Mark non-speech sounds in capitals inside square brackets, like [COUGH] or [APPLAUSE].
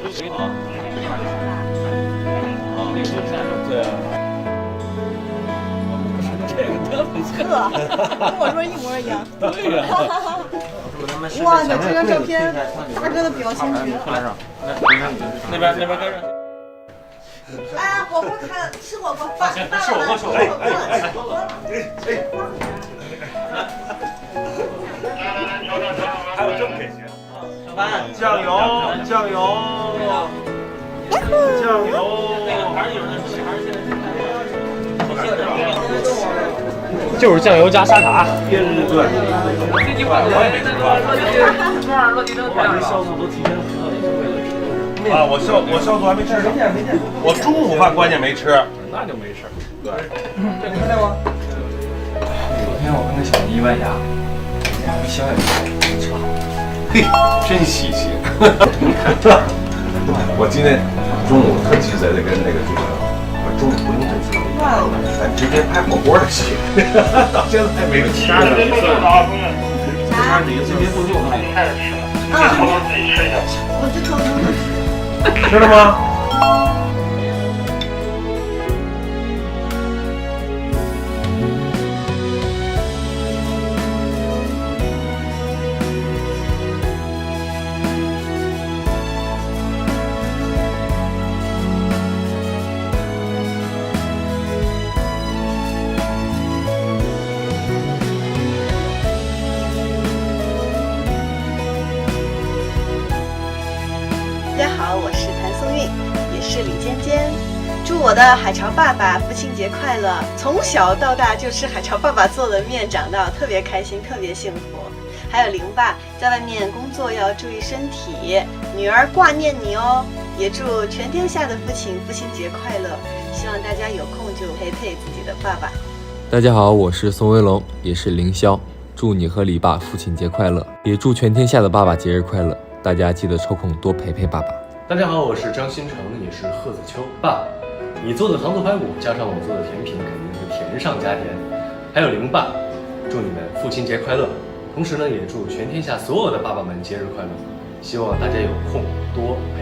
啊，对。这个特别呵，跟我说一模一样。对呀、哇，那这张照片，大哥的表情绝了。那边那边跟着。哎，火锅看吃火锅，饭行吃火锅吃火锅哎哎酱油，酱油，酱油，就是酱油加沙茶。对对对，我也没吃过。消毒都提前啊，我消我消毒还没吃呢，我中午饭关键没吃。那就没事。昨天我跟那小妮弯牙，小眼睛嘿，真稀奇！[LAUGHS] 我今天中午特记载的跟那个主持人，我中午不用这菜，咱直接拍火锅就行。到 [LAUGHS] 现在没吃呢。我这偷偷的吃。吃了吗？大家好，我是谭松韵，也是李尖尖。祝我的海潮爸爸父亲节快乐！从小到大就吃海潮爸爸做的面长大，特别开心，特别幸福。还有玲爸在外面工作要注意身体，女儿挂念你哦。也祝全天下的父亲父亲节快乐！希望大家有空就陪陪自己的爸爸。大家好，我是宋威龙，也是凌霄。祝你和李爸父亲节快乐，也祝全天下的爸爸节日快乐。大家记得抽空多陪陪爸爸。大家好，我是张新成，也是贺子秋。爸，你做的糖醋排骨加上我做的甜品，肯定是甜上加甜。还有玲爸，祝你们父亲节快乐！同时呢，也祝全天下所有的爸爸们节日快乐。希望大家有空多陪。